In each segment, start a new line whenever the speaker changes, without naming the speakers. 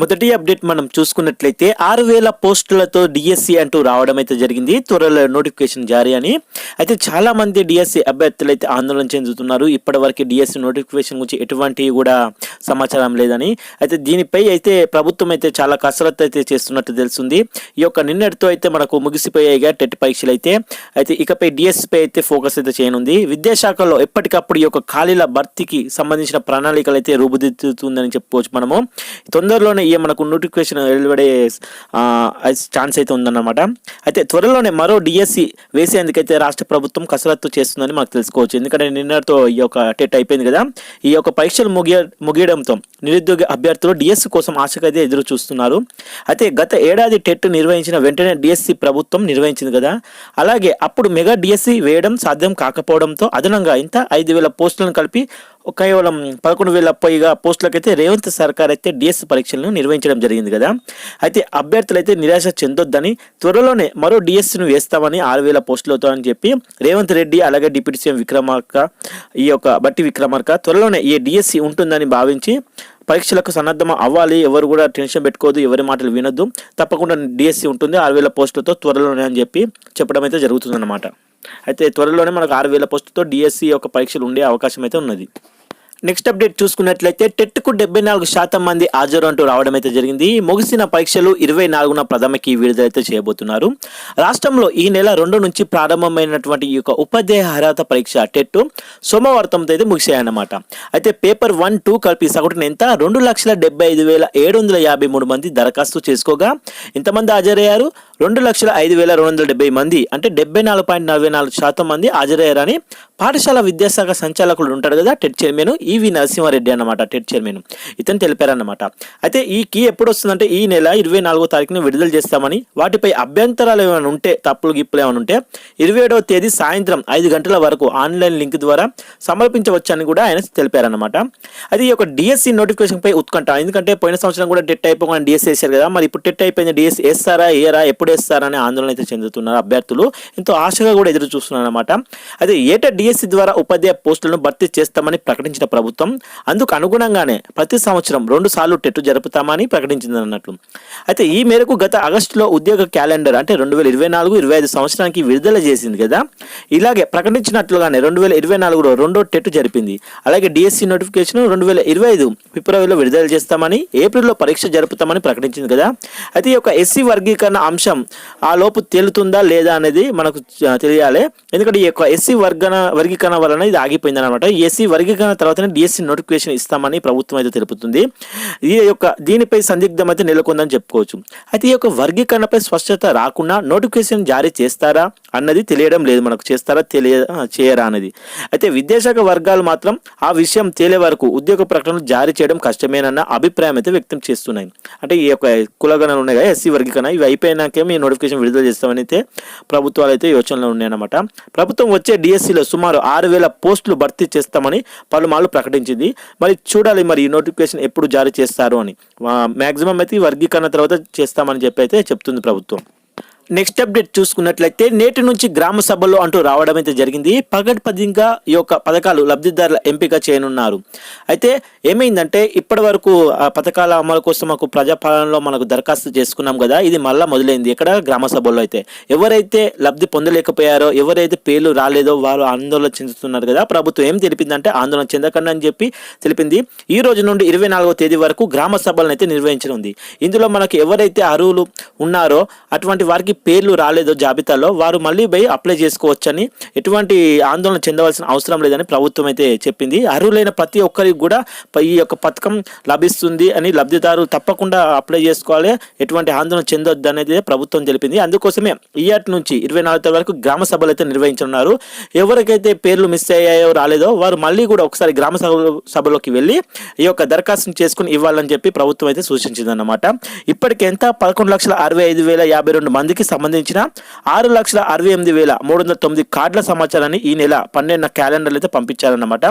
మొదటి అప్డేట్ మనం చూసుకున్నట్లయితే ఆరు వేల పోస్టులతో డిఎస్సి e అంటూ రావడం అయితే జరిగింది త్వరలో నోటిఫికేషన్ జారీ అని అయితే చాలా మంది డిఎస్సి e అభ్యర్థులు అయితే ఆందోళన చెందుతున్నారు ఇప్పటివరకు డిఎస్సి e నోటిఫికేషన్ గురించి ఎటువంటి కూడా సమాచారం లేదని అయితే దీనిపై అయితే ప్రభుత్వం అయితే చాలా కసరత్తు అయితే చేస్తున్నట్టు తెలుస్తుంది ఈ యొక్క నిన్నటితో అయితే మనకు ముగిసిపోయాయిగా టెట్ పరీక్షలు అయితే అయితే ఇకపై డిఎస్సిపై అయితే ఫోకస్ అయితే చేయనుంది విద్యాశాఖలో ఎప్పటికప్పుడు ఈ యొక్క ఖాళీల భర్తీకి సంబంధించిన ప్రణాళికలు అయితే రూపుదిద్దుతుందని చెప్పుకోవచ్చు మనము తొందరలోనే అయ్యే మనకు నోటిఫికేషన్ వెలువడే ఛాన్స్ అయితే ఉందన్నమాట అయితే త్వరలోనే మరో డిఎస్సి వేసేందుకైతే రాష్ట్ర ప్రభుత్వం కసరత్తు చేస్తుందని మనకు తెలుసుకోవచ్చు ఎందుకంటే నిన్నటితో ఈ యొక్క టెట్ అయిపోయింది కదా ఈ యొక్క పరీక్షలు ముగియ ముగియడంతో నిరుద్యోగ అభ్యర్థులు డిఎస్సి కోసం ఆశకైతే ఎదురు చూస్తున్నారు అయితే గత ఏడాది టెట్ నిర్వహించిన వెంటనే డిఎస్సి ప్రభుత్వం నిర్వహించింది కదా అలాగే అప్పుడు మెగా డిఎస్సి వేయడం సాధ్యం కాకపోవడంతో అదనంగా ఇంత ఐదు వేల పోస్టులను కలిపి కేవలం పదకొండు వేల పైగా పోస్టులకైతే రేవంత్ సర్కార్ అయితే డిఎస్ e పరీక్షలను నిర్వహించడం జరిగింది కదా అయితే అభ్యర్థులైతే నిరాశ చెందొద్దని త్వరలోనే మరో డిఎస్ను e వేస్తామని ఆరు వేల పోస్టులతో అని చెప్పి రేవంత్ రెడ్డి అలాగే డిప్యూటీ సీఎం విక్రమార్క ఈ యొక్క బట్టి విక్రమార్క త్వరలోనే ఈ డిఎస్సి e ఉంటుందని భావించి పరీక్షలకు సన్నద్ధం అవ్వాలి ఎవరు కూడా టెన్షన్ పెట్టుకోవద్దు ఎవరి మాటలు వినొద్దు తప్పకుండా డిఎస్సి ఉంటుంది ఆరు వేల పోస్టులతో త్వరలోనే అని చెప్పి చెప్పడం అయితే జరుగుతుందన్నమాట అయితే త్వరలోనే మనకు ఆరు వేల పోస్టుతో డిఎస్సి e యొక్క పరీక్షలు ఉండే అవకాశం అయితే ఉన్నది నెక్స్ట్ అప్డేట్ చూసుకున్నట్లయితే టెట్కు డెబ్బై నాలుగు శాతం మంది హాజరు అంటూ రావడం అయితే జరిగింది ముగిసిన పరీక్షలు ఇరవై నాలుగున ప్రథమకి విడుదలైతే చేయబోతున్నారు రాష్ట్రంలో ఈ నెల రెండు నుంచి ప్రారంభమైనటువంటి ఈ యొక్క ఉపాధ్యాయ అర్హత పరీక్ష టెట్ సోమవారంతో అయితే ముగిసాయన్నమాట అయితే పేపర్ వన్ టూ కలిపి సగటున ఎంత రెండు లక్షల డెబ్బై ఐదు వేల ఏడు వందల యాభై మూడు మంది దరఖాస్తు చేసుకోగా ఇంతమంది హాజరయ్యారు రెండు లక్షల ఐదు వేల రెండు వందల డెబ్బై మంది అంటే డెబ్బై నాలుగు పాయింట్ నలభై నాలుగు శాతం మంది హాజరయ్యారని పాఠశాల విద్యాశాఖ సంచాలకులు ఉంటారు కదా టెట్ చైర్మన్ ఈవి నరసింహారెడ్డి అనమాట టెట్ చైర్మన్ ఇతను తెలిపారన్నమాట అయితే ఈ కీ ఎప్పుడు వస్తుందంటే ఈ నెల ఇరవై నాలుగో తారీఖున విడుదల చేస్తామని వాటిపై అభ్యంతరాలు ఏమైనా ఉంటే తప్పులు గిప్పులు ఏమైనా ఉంటే ఇరవై ఏడవ తేదీ సాయంత్రం ఐదు గంటల వరకు ఆన్లైన్ లింక్ ద్వారా సమర్పించవచ్చని కూడా ఆయన తెలిపారనమాట అది ఒక డిఎస్సి నోటిఫికేషన్పై ఉత్కంఠ ఎందుకంటే పోయిన సంవత్సరం కూడా టెట్ అయిపోకుండా డిఎస్సి వేశారు కదా మరి ఇప్పుడు టెట్ అయిపోయింది డిఎస్సి వేస్తారా ఏరా ఎప్పుడు వేస్తారా అనే ఆందోళన అయితే చెందుతున్నారు అభ్యర్థులు ఎంతో ఆశగా కూడా ఎదురు చూస్తున్నారు అనమాట అయితే ఏటా డిఎస్సి ద్వారా ఉపాధ్యాయ పోస్టులను భర్తీ చేస్తామని ప్రకటించిన ప్రభుత్వం అందుకు అనుగుణంగానే ప్రతి సంవత్సరం రెండు సార్లు టెట్టు జరుపుతామని ప్రకటించింది అన్నట్లు అయితే ఈ మేరకు గత ఆగస్టులో ఉద్యోగ క్యాలెండర్ అంటే రెండు వేల ఇరవై నాలుగు ఇరవై ఐదు సంవత్సరానికి విడుదల చేసింది కదా ఇలాగే ప్రకటించినట్లుగానే రెండు వేల ఇరవై నాలుగులో రెండో టెట్టు జరిపింది అలాగే డిఎస్సి నోటిఫికేషన్ రెండు వేల ఇరవై ఐదు ఫిబ్రవరిలో విడుదల చేస్తామని ఏప్రిల్లో పరీక్ష జరుపుతామని ప్రకటించింది కదా అయితే ఈ యొక్క ఎస్సీ వర్గీకరణ అంశం ఆ లోపు తేలుతుందా లేదా అనేది మనకు తెలియాలి ఎందుకంటే ఈ యొక్క ఎస్సీ వర్గ వర్గీకరణ వలన ఇది ఆగిపోయింది అనమాట ఎస్సీ వర్గీకరణ తర్వాతనే డిఎస్సి నోటిఫికేషన్ ఇస్తామని ప్రభుత్వం అయితే తెలుపుతుంది ఈ యొక్క దీనిపై సందిగ్ధం అయితే నెలకొందని చెప్పుకోవచ్చు అయితే ఈ యొక్క వర్గీకరణపై స్పష్టత రాకుండా నోటిఫికేషన్ జారీ చేస్తారా అన్నది తెలియడం లేదు మనకు చేస్తారా తెలియ చేయరా అనేది అయితే విద్యాశాఖ వర్గాలు మాత్రం ఆ విషయం తేలే వరకు ఉద్యోగ ప్రకటనలు జారీ చేయడం కష్టమేనన్న అభిప్రాయం అయితే వ్యక్తం చేస్తున్నాయి అంటే ఈ యొక్క కులగణలు ఉన్నాయి కదా ఎస్సీ వర్గీకరణ ఇవి అయిపోయినాకే మీ నోటిఫికేషన్ విడుదల చేస్తామని అయితే ప్రభుత్వాలు అయితే యోచనలో ఉన్నాయన్నమాట ప్రభుత్వం వచ్చే డిఎస్సిలో సుమారు ఆరు వేల పోస్టులు భర్తీ చేస్తామని పలుమార్లు ప్రకటించింది మరి చూడాలి మరి ఈ నోటిఫికేషన్ ఎప్పుడు జారీ చేస్తారు అని మ్యాక్సిమం అయితే వర్గీకరణ తర్వాత చేస్తామని చెప్పి అయితే చెప్తుంది ప్రభుత్వం నెక్స్ట్ అప్డేట్ చూసుకున్నట్లయితే నేటి నుంచి గ్రామ సభలు అంటూ రావడం అయితే జరిగింది పదింగా ఈ యొక్క పథకాలు లబ్ధిదారుల ఎంపిక చేయనున్నారు అయితే ఏమైందంటే ఇప్పటి వరకు పథకాల అమలు కోసం మాకు ప్రజాపాలనలో మనకు దరఖాస్తు చేసుకున్నాం కదా ఇది మళ్ళీ మొదలైంది ఇక్కడ గ్రామ సభల్లో అయితే ఎవరైతే లబ్ధి పొందలేకపోయారో ఎవరైతే పేర్లు రాలేదో వారు ఆందోళన చెందుతున్నారు కదా ప్రభుత్వం ఏం తెలిపిందంటే ఆందోళన చెందకండి అని చెప్పి తెలిపింది ఈ రోజు నుండి ఇరవై నాలుగో తేదీ వరకు గ్రామ సభలను అయితే నిర్వహించనుంది ఇందులో మనకు ఎవరైతే అర్హులు ఉన్నారో అటువంటి వారికి పేర్లు రాలేదో జాబితాలో వారు మళ్ళీ పోయి అప్లై చేసుకోవచ్చని ఎటువంటి ఆందోళన చెందవలసిన అవసరం లేదని ప్రభుత్వం అయితే చెప్పింది అర్హులైన ప్రతి ఒక్కరికి కూడా ఈ యొక్క పథకం లభిస్తుంది అని లబ్ధిదారు తప్పకుండా అప్లై చేసుకోవాలి ఎటువంటి ఆందోళన చెందొద్దు అనేది ప్రభుత్వం తెలిపింది అందుకోసమే ఈయాటి నుంచి ఇరవై నాలుగు వరకు గ్రామ సభలు అయితే నిర్వహించనున్నారు ఎవరికైతే పేర్లు మిస్ అయ్యాయో రాలేదో వారు మళ్ళీ కూడా ఒకసారి గ్రామ సభలోకి వెళ్ళి ఈ యొక్క దరఖాస్తును చేసుకుని ఇవ్వాలని చెప్పి ప్రభుత్వం అయితే సూచించిందన్నమాట ఇప్పటికి ఎంత పదకొండు లక్షల అరవై ఐదు వేల యాభై రెండు మందికి ఖాతాకి సంబంధించిన ఆరు లక్షల అరవై ఎనిమిది వేల మూడు వందల తొమ్మిది కార్డుల సమాచారాన్ని ఈ నెల పన్నెండున క్యాలెండర్లు అయితే పంపించారన్నమాట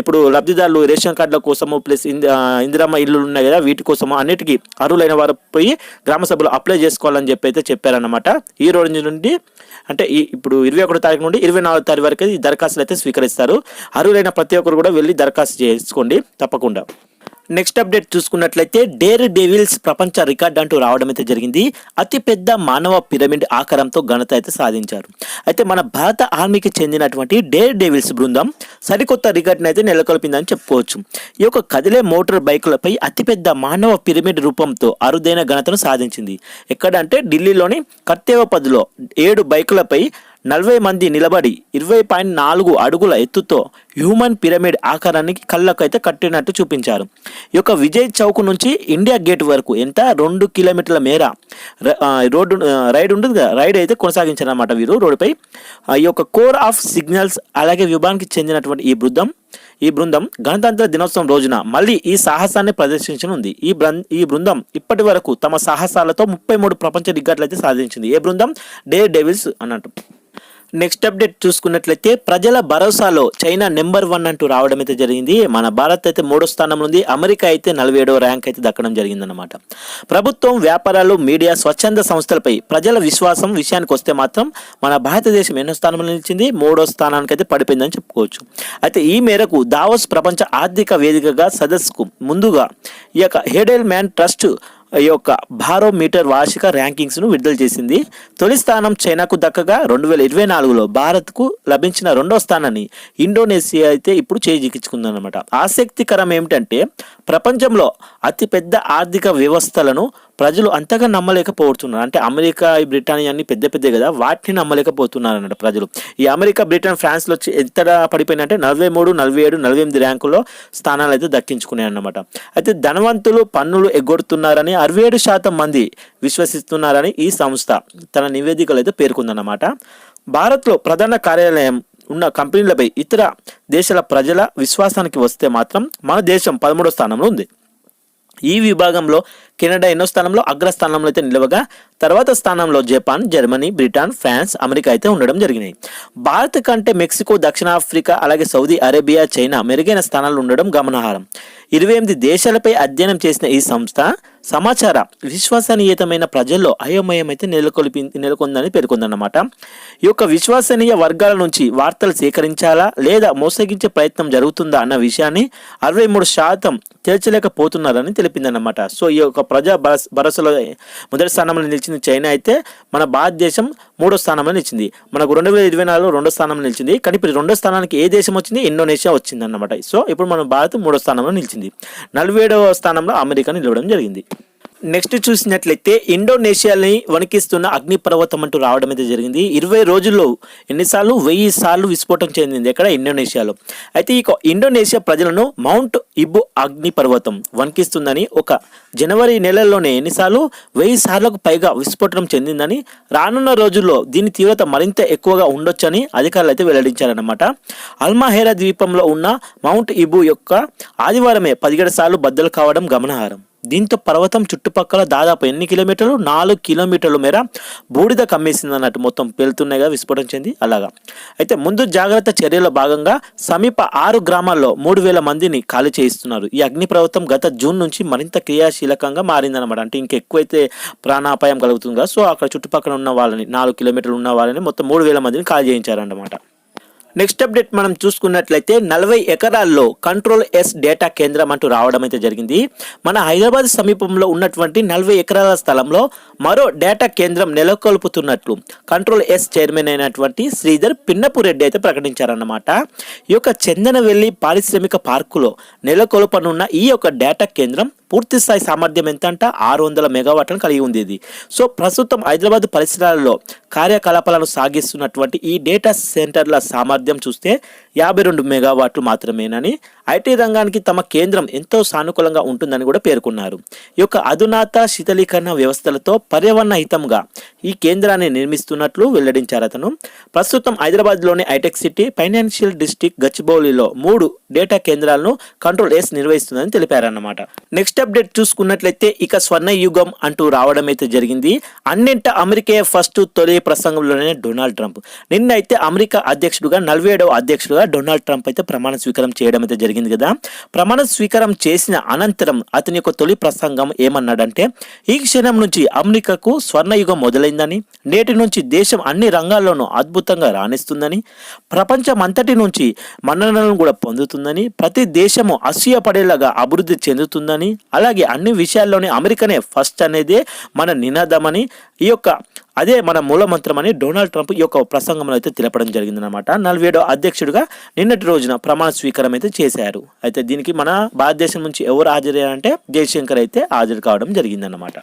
ఇప్పుడు లబ్ధిదారులు రేషన్ కార్డుల కోసము ప్లస్ ఇందిరమ్మ ఇల్లు ఉన్నాయి కదా వీటి కోసము అన్నిటికీ అర్హులైన వారు పోయి గ్రామ సభలు అప్లై చేసుకోవాలని చెప్పి అయితే చెప్పారన్నమాట ఈ రోజు నుండి అంటే ఈ ఇప్పుడు ఇరవై ఒకటో తారీఖు నుండి ఇరవై నాలుగు తారీఖు వరకు ఈ దరఖాస్తులు అయితే స్వీకరిస్తారు అర్హులైన ప్రతి ఒక్కరు కూడా వెళ్ళి దరఖాస్తు చేసుకోండి తప్పకుండా నెక్స్ట్ అప్డేట్ చూసుకున్నట్లయితే డేర్ డేవిల్స్ ప్రపంచ రికార్డ్ అంటూ రావడం అయితే జరిగింది అతిపెద్ద మానవ పిరమిడ్ ఆకారంతో ఘనత అయితే సాధించారు అయితే మన భారత ఆర్మీకి చెందినటువంటి డేర్ డేవిల్స్ బృందం సరికొత్త రికార్డ్ని అయితే నెలకొల్పిందని చెప్పుకోవచ్చు ఈ యొక్క కదిలే మోటార్ బైకులపై అతిపెద్ద మానవ పిరమిడ్ రూపంతో అరుదైన ఘనతను సాధించింది ఎక్కడంటే ఢిల్లీలోని కర్తేవపదిలో ఏడు బైకులపై నలభై మంది నిలబడి ఇరవై పాయింట్ నాలుగు అడుగుల ఎత్తుతో హ్యూమన్ పిరమిడ్ ఆకారానికి కళ్ళకైతే కట్టినట్టు చూపించారు ఈ యొక్క విజయ్ చౌక్ నుంచి ఇండియా గేట్ వరకు ఎంత రెండు కిలోమీటర్ల మేర రోడ్డు రైడ్ ఉంటుంది కదా రైడ్ అయితే అనమాట వీరు రోడ్డుపై ఈ యొక్క కోర్ ఆఫ్ సిగ్నల్స్ అలాగే విభాగానికి చెందినటువంటి ఈ బృందం ఈ బృందం గణతంత్ర దినోత్సవం రోజున మళ్ళీ ఈ సాహసాన్ని ప్రదర్శించనుంది ఈ ఈ బృందం ఇప్పటి వరకు తమ సాహసాలతో ముప్పై మూడు ప్రపంచ దిగ్గట్లయితే సాధించింది ఏ బృందం డే డెవిల్స్ అన్నట్టు నెక్స్ట్ అప్డేట్ చూసుకున్నట్లయితే ప్రజల భరోసాలో చైనా నెంబర్ వన్ అంటూ రావడం అయితే జరిగింది మన భారత్ అయితే మూడో స్థానంలో ఉంది అమెరికా అయితే నలభై ఏడవ ర్యాంక్ అయితే దక్కడం జరిగిందనమాట ప్రభుత్వం వ్యాపారాలు మీడియా స్వచ్ఛంద సంస్థలపై ప్రజల విశ్వాసం విషయానికి వస్తే మాత్రం మన భారతదేశం ఎన్నో స్థానంలో నిలిచింది మూడో స్థానానికి అయితే పడిపోయిందని చెప్పుకోవచ్చు అయితే ఈ మేరకు దావోస్ ప్రపంచ ఆర్థిక వేదికగా సదస్సుకు ముందుగా ఈ యొక్క హెడెల్ మ్యాన్ ట్రస్ట్ యొక్క భారోమీటర్ వార్షిక ర్యాంకింగ్స్ను విడుదల చేసింది తొలి స్థానం చైనాకు దక్కగా రెండు వేల ఇరవై నాలుగులో భారత్కు లభించిన రెండో స్థానాన్ని ఇండోనేషియా అయితే ఇప్పుడు చేజిక్కించుకుందనమాట ఆసక్తికరం ఏమిటంటే ప్రపంచంలో అతిపెద్ద ఆర్థిక వ్యవస్థలను ప్రజలు అంతగా నమ్మలేకపోతున్నారు అంటే అమెరికా బ్రిటన్ అన్ని పెద్ద పెద్ద కదా వాటిని నమ్మలేకపోతున్నారు అన్నమాట ప్రజలు ఈ అమెరికా బ్రిటన్ ఫ్రాన్స్లో ఎంత పడిపోయినంటే నలభై మూడు నలభై ఏడు నలభై ఎనిమిది ర్యాంకుల్లో స్థానాలు అయితే దక్కించుకున్నాయి అన్నమాట అయితే ధనవంతులు పన్నులు ఎగ్గొడుతున్నారని అరవై ఏడు శాతం మంది విశ్వసిస్తున్నారని ఈ సంస్థ తన నివేదికలు అయితే పేర్కొందన్నమాట భారత్లో ప్రధాన కార్యాలయం ఉన్న కంపెనీలపై ఇతర దేశాల ప్రజల విశ్వాసానికి వస్తే మాత్రం మన దేశం పదమూడో స్థానంలో ఉంది ఈ విభాగంలో కెనడా ఎన్నో స్థానంలో అగ్రస్థానంలో అయితే నిలవగా తర్వాత స్థానంలో Japan Germany Britain France America అయితే ఉండడం జరిగినాయి భారత్ కంటే మెక్సికో దక్షిణాఫ్రికా అలాగే సౌదీ అరేబియా చైనా మెరుగైన స్థానాలు ఉండడం గమనార్హం ఇరవై ఎనిమిది దేశాలపై అధ్యయనం చేసిన ఈ సంస్థ సమాచార విశ్వసనీయతమైన ప్రజల్లో అయోమయం అయితే నెలకొల్పి నెలకొందని పేర్కొందన్నమాట ఈ యొక్క విశ్వసనీయ వర్గాల నుంచి వార్తలు సేకరించాలా లేదా మోసగించే ప్రయత్నం జరుగుతుందా అన్న విషయాన్ని అరవై మూడు శాతం తేల్చలేకపోతున్నారని తెలిపిందన్నమాట సో ఈ యొక్క ప్రజా భరస్ భరోసాలో మొదటి స్థానంలో నిలిచింది చైనా అయితే మన భారతదేశం మూడో స్థానంలో నిలిచింది మనకు రెండు వేల ఇరవై నాలుగులో రెండో స్థానంలో నిలిచింది కానీ ఇప్పుడు రెండో స్థానానికి ఏ దేశం వచ్చింది ఇండోనేషియా వచ్చింది అన్నమాట సో ఇప్పుడు మన భారత్ మూడో స్థానంలో నిలిచింది నలభై ఏడవ స్థానంలో అమెరికా నిలవడం జరిగింది నెక్స్ట్ చూసినట్లయితే ఇండోనేషియాని వణికిస్తున్న అగ్నిపర్వతం అంటూ రావడం అయితే జరిగింది ఇరవై రోజుల్లో ఎన్నిసార్లు వెయ్యి సార్లు విస్ఫోటం చెందింది ఎక్కడ ఇండోనేషియాలో అయితే ఈ ఇండోనేషియా ప్రజలను మౌంట్ ఇబ్బు అగ్నిపర్వతం వణికిస్తుందని ఒక జనవరి నెలలోనే ఎన్నిసార్లు వెయ్యి సార్లకు పైగా విస్ఫోటనం చెందిందని రానున్న రోజుల్లో దీని తీవ్రత మరింత ఎక్కువగా ఉండొచ్చని అధికారులు అయితే వెల్లడించారన్నమాట అల్మాహేరా ద్వీపంలో ఉన్న మౌంట్ ఇబు యొక్క ఆదివారమే పదిహేడు సార్లు బద్దలు కావడం గమనార్హం దీంతో పర్వతం చుట్టుపక్కల దాదాపు ఎన్ని కిలోమీటర్లు నాలుగు కిలోమీటర్ల మేర బూడిద కమ్మేసింది అన్నట్టు మొత్తం పెళ్తున్నాయిగా విస్ఫోటం చెంది అలాగా అయితే ముందు జాగ్రత్త చర్యలో భాగంగా సమీప ఆరు గ్రామాల్లో మూడు వేల మందిని ఖాళీ చేయిస్తున్నారు ఈ అగ్నిపర్వతం గత జూన్ నుంచి మరింత క్రియాశీలకంగా మారిందనమాట అంటే ఇంకెక్కువైతే ప్రాణాపాయం కలుగుతుందిగా సో అక్కడ చుట్టుపక్కల ఉన్న వాళ్ళని నాలుగు కిలోమీటర్లు ఉన్న వాళ్ళని మొత్తం మూడు వేల మందిని ఖాళీ చేయించారన్నమాట నెక్స్ట్ అప్డేట్ మనం చూసుకున్నట్లయితే నలభై ఎకరాల్లో కంట్రోల్ ఎస్ డేటా కేంద్రం అంటూ రావడం అయితే జరిగింది మన హైదరాబాద్ సమీపంలో ఉన్నటువంటి నలభై ఎకరాల స్థలంలో మరో డేటా కేంద్రం నెలకొల్పుతున్నట్లు కంట్రోల్ ఎస్ చైర్మన్ అయినటువంటి శ్రీధర్ పిన్నపురెడ్డి అయితే ప్రకటించారన్నమాట ఈ యొక్క చందనవెల్లి పారిశ్రామిక పార్కులో నెలకొల్పనున్న ఈ యొక్క డేటా కేంద్రం పూర్తి స్థాయి సామర్థ్యం ఎంత అంట ఆరు వందల మెగావాట్లను కలిగి ఉంది సో ప్రస్తుతం హైదరాబాద్ పరిసరాల్లో కార్యకలాపాలను సాగిస్తున్నటువంటి ఈ డేటా సెంటర్ల సామర్థ్యం చూస్తే యాభై రెండు మెగావాట్లు మాత్రమేనని ఐటీ రంగానికి తమ కేంద్రం ఎంతో సానుకూలంగా ఉంటుందని కూడా పేర్కొన్నారు ఈ యొక్క అధునాత శీతలీకరణ వ్యవస్థలతో పర్యావరణ హితంగా ఈ కేంద్రాన్ని నిర్మిస్తున్నట్లు వెల్లడించారు అతను ప్రస్తుతం హైదరాబాద్లోని హైటెక్ సిటీ ఫైనాన్షియల్ డిస్టిక్ గచ్చిబౌలిలో మూడు డేటా కేంద్రాలను కంట్రోల్ ఎస్ నిర్వహిస్తుందని తెలిపారన్నమాట నెక్స్ట్ అప్డేట్ చూసుకున్నట్లయితే ఇక స్వర్ణ యుగం అంటూ రావడం అయితే జరిగింది అన్నింట అమెరికా ఫస్ట్ తొలి ప్రసంగంలోనే డొనాల్డ్ ట్రంప్ నిన్న అయితే అమెరికా అధ్యక్షుడుగా నలభై ఏడవ అధ్యక్షుడుగా డొనాల్డ్ ట్రంప్ అయితే ప్రమాణ స్వీకారం చేయడం అయితే జరిగింది కదా ప్రమాణ స్వీకారం చేసిన అనంతరం అతని యొక్క తొలి ప్రసంగం ఏమన్నాడంటే ఈ క్షణం నుంచి అమెరికాకు స్వర్ణయుగం మొదలైందని నేటి నుంచి దేశం అన్ని రంగాల్లోనూ అద్భుతంగా రాణిస్తుందని ప్రపంచం అంతటి నుంచి మన్ననలను కూడా పొందుతుందని ప్రతి దేశము పడేలాగా అభివృద్ధి చెందుతుందని అలాగే అన్ని విషయాల్లోనే అమెరికానే ఫస్ట్ అనేది మన నినాదమని ఈ యొక్క అదే మన మూలమంత్రం అని డొనాల్డ్ ట్రంప్ యొక్క ప్రసంగంలో అయితే తెలపడం జరిగిందనమాట నలభై ఏడో అధ్యక్షుడిగా నిన్నటి రోజున ప్రమాణ స్వీకారం అయితే చేశారు అయితే దీనికి మన భారతదేశం నుంచి ఎవరు హాజరయ్యారంటే జయశంకర్ అయితే హాజరు కావడం జరిగిందనమాట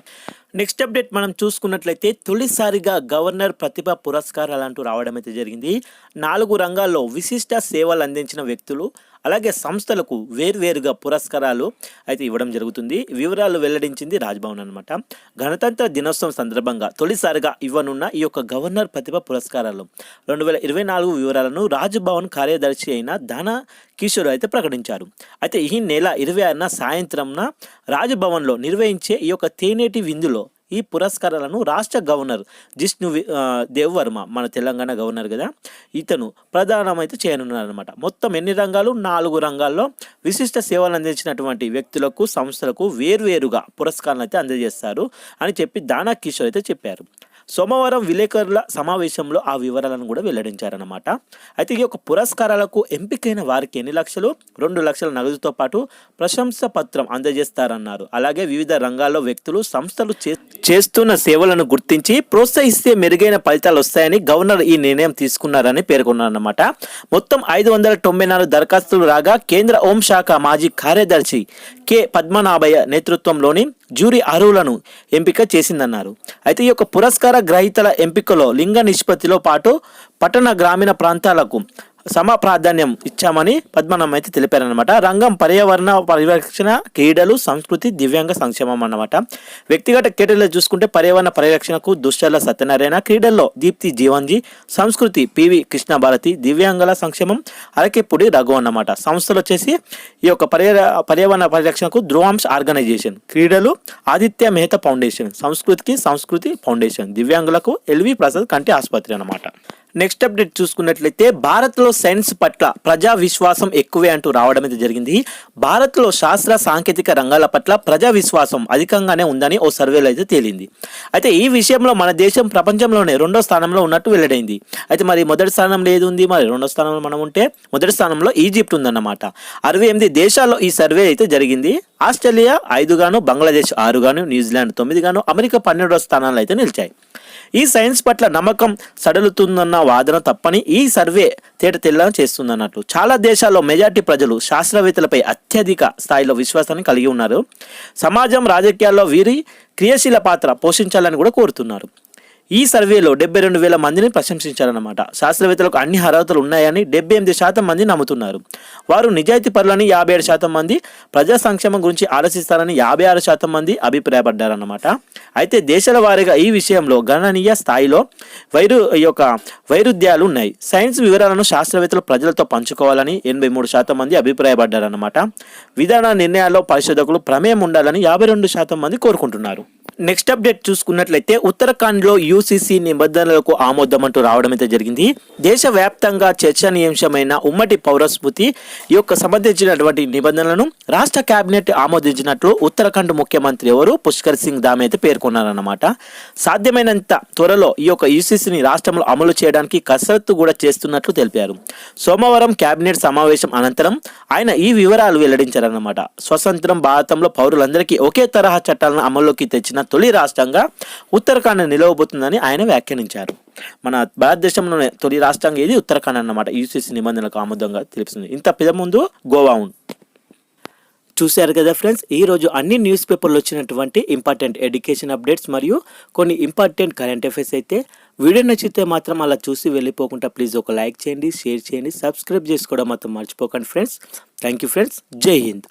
నెక్స్ట్ అప్డేట్ మనం చూసుకున్నట్లయితే తొలిసారిగా గవర్నర్ ప్రతిభ పురస్కారాలు అంటూ రావడం అయితే జరిగింది నాలుగు రంగాల్లో విశిష్ట సేవలు అందించిన వ్యక్తులు అలాగే సంస్థలకు వేర్వేరుగా పురస్కారాలు అయితే ఇవ్వడం జరుగుతుంది వివరాలు వెల్లడించింది రాజ్భవన్ అనమాట గణతంత్ర దినోత్సవం సందర్భంగా తొలిసారిగా ఇవ్వనున్న ఈ యొక్క గవర్నర్ ప్రతిభ పురస్కారాలు రెండు వేల ఇరవై నాలుగు వివరాలను రాజ్భవన్ కార్యదర్శి అయిన ధన కిషోర్ అయితే ప్రకటించారు అయితే ఈ నెల ఇరవై ఆరున సాయంత్రంన రాజ్భవన్లో నిర్వహించే ఈ యొక్క తేనేటి విందులో ఈ పురస్కారాలను రాష్ట్ర గవర్నర్ జిష్ణు దేవవర్మ మన తెలంగాణ గవర్నర్ కదా ఇతను ప్రధానమైతే చేయనున్నారనమాట మొత్తం ఎన్ని రంగాలు నాలుగు రంగాల్లో విశిష్ట సేవలు అందించినటువంటి వ్యక్తులకు సంస్థలకు వేర్వేరుగా పురస్కారాలు అయితే అందజేస్తారు అని చెప్పి దానా కిషోర్ అయితే చెప్పారు సోమవారం విలేకరుల సమావేశంలో ఆ వివరాలను కూడా వెల్లడించారన్నమాట అయితే ఈ యొక్క పురస్కారాలకు ఎంపికైన వారికి ఎన్ని లక్షలు రెండు లక్షల నగదుతో పాటు ప్రశంస పత్రం అందజేస్తారన్నారు అలాగే వివిధ రంగాల్లో వ్యక్తులు సంస్థలు చేస్తున్న సేవలను గుర్తించి ప్రోత్సహిస్తే మెరుగైన ఫలితాలు వస్తాయని గవర్నర్ ఈ నిర్ణయం తీసుకున్నారని పేర్కొన్నారన్నమాట మొత్తం ఐదు వందల తొంభై నాలుగు దరఖాస్తులు రాగా కేంద్ర హోంశాఖ మాజీ కార్యదర్శి కె పద్మనాభయ్య నేతృత్వంలోని జ్యూరీ అర్హులను ఎంపిక చేసిందన్నారు అయితే ఈ యొక్క పురస్కార గ్రహీతల ఎంపికలో లింగ నిష్పత్తిలో పాటు పట్టణ గ్రామీణ ప్రాంతాలకు సమ ప్రాధాన్యం ఇచ్చామని పద్మనాభం అయితే తెలిపారనమాట రంగం పర్యావరణ పరిరక్షణ క్రీడలు సంస్కృతి దివ్యాంగ సంక్షేమం అన్నమాట వ్యక్తిగత క్రీడల్లో చూసుకుంటే పర్యావరణ పరిరక్షణకు దుష్టల సత్యనారాయణ క్రీడల్లో దీప్తి జీవన్జీ సంస్కృతి పివి కృష్ణ భారతి దివ్యాంగుల సంక్షేమం అరకెప్పుడి రఘు అన్నమాట సంస్థలు వచ్చేసి ఈ యొక్క పర్యా పర్యావరణ పరిరక్షణకు ధ్రువాంశ్ ఆర్గనైజేషన్ క్రీడలు ఆదిత్య మెహతా ఫౌండేషన్ సంస్కృతికి సంస్కృతి ఫౌండేషన్ దివ్యాంగులకు ఎల్వి ప్రసాద్ కంటి ఆసుపత్రి అన్నమాట నెక్స్ట్ అప్డేట్ చూసుకున్నట్లయితే భారత్లో సైన్స్ పట్ల ప్రజా విశ్వాసం ఎక్కువే అంటూ రావడం అయితే జరిగింది భారత్లో శాస్త్ర సాంకేతిక రంగాల పట్ల ప్రజా విశ్వాసం అధికంగానే ఉందని ఓ సర్వేలో అయితే తేలింది అయితే ఈ విషయంలో మన దేశం ప్రపంచంలోనే రెండో స్థానంలో ఉన్నట్టు వెల్లడైంది అయితే మరి మొదటి స్థానంలో ఏది ఉంది మరి రెండో స్థానంలో మనం ఉంటే మొదటి స్థానంలో ఈజిప్ట్ ఉందన్నమాట అరవై ఎనిమిది దేశాల్లో ఈ సర్వే అయితే జరిగింది ఆస్ట్రేలియా ఐదుగాను బంగ్లాదేశ్ ఆరుగాను న్యూజిలాండ్ గాను అమెరికా పన్నెండో స్థానాలు అయితే నిలిచాయి ఈ సైన్స్ పట్ల నమ్మకం సడలుతుందన్న వాదన తప్పని ఈ సర్వే తేటతెల్లం చేస్తుందన్నట్లు చాలా దేశాల్లో మెజార్టీ ప్రజలు శాస్త్రవేత్తలపై అత్యధిక స్థాయిలో విశ్వాసాన్ని కలిగి ఉన్నారు సమాజం రాజకీయాల్లో వీరి క్రియాశీల పాత్ర పోషించాలని కూడా కోరుతున్నారు ఈ సర్వేలో డెబ్బై రెండు వేల మందిని ప్రశంసించారన్నమాట శాస్త్రవేత్తలకు అన్ని అర్హతలు ఉన్నాయని డెబ్బై ఎనిమిది శాతం మంది నమ్ముతున్నారు వారు నిజాయితీ పరులని యాభై ఏడు శాతం మంది ప్రజా సంక్షేమం గురించి ఆలోచిస్తారని యాభై ఆరు శాతం మంది అభిప్రాయపడ్డారన్నమాట అయితే దేశాల వారీగా ఈ విషయంలో గణనీయ స్థాయిలో వైరు ఈ యొక్క వైరుధ్యాలు ఉన్నాయి సైన్స్ వివరాలను శాస్త్రవేత్తలు ప్రజలతో పంచుకోవాలని ఎనభై మూడు శాతం మంది అభిప్రాయపడ్డారన్నమాట విధాన నిర్ణయాల్లో పరిశోధకులు ప్రమేయం ఉండాలని యాభై రెండు శాతం మంది కోరుకుంటున్నారు నెక్స్ట్ అప్డేట్ చూసుకున్నట్లయితే ఉత్తరాఖండ్లో యూసీసీ నిబంధనలకు ఆమోదం అంటూ రావడం అయితే జరిగింది దేశవ్యాప్తంగా చర్చనీయాంశమైన ఉమ్మడి పౌరస్మృతి యొక్క సంబంధించినటువంటి నిబంధనలను రాష్ట్ర కేబినెట్ ఆమోదించినట్లు ఉత్తరాఖండ్ ముఖ్యమంత్రి ఎవరు పుష్కర్ సింగ్ దామ్ అయితే పేర్కొన్నారన్నమాట సాధ్యమైనంత త్వరలో ఈ యొక్క యూసీసీని రాష్ట్రంలో అమలు చేయడానికి కసరత్తు కూడా చేస్తున్నట్లు తెలిపారు సోమవారం కేబినెట్ సమావేశం అనంతరం ఆయన ఈ వివరాలు వెల్లడించారన్నమాట స్వతంత్రం భారతంలో పౌరులందరికీ ఒకే తరహా చట్టాలను అమల్లోకి తెచ్చిన తొలి రాష్ట్రంగా ఉత్తరాఖండ్ నిలవబోతుందని ఆయన వ్యాఖ్యానించారు మన భారతదేశంలోనే తొలి రాష్ట్రంగా ఏది ఉత్తరాఖండ్ అన్నమాట యూసీసీ నిబంధనలకు ఆమోదంగా తెలుస్తుంది ఇంత ముందు గోవా ఉంది చూశారు కదా ఫ్రెండ్స్ ఈరోజు అన్ని న్యూస్ పేపర్లు వచ్చినటువంటి ఇంపార్టెంట్ ఎడ్యుకేషన్ అప్డేట్స్ మరియు కొన్ని ఇంపార్టెంట్ కరెంట్ అఫైర్స్ అయితే వీడియో నచ్చితే మాత్రం అలా చూసి వెళ్ళిపోకుండా ప్లీజ్ ఒక లైక్ చేయండి షేర్ చేయండి సబ్స్క్రైబ్ చేసుకోవడం మాత్రం మర్చిపోకండి ఫ్రెండ్స్ థ్యాంక్ యూ ఫ్రెండ్స్ జై హింద్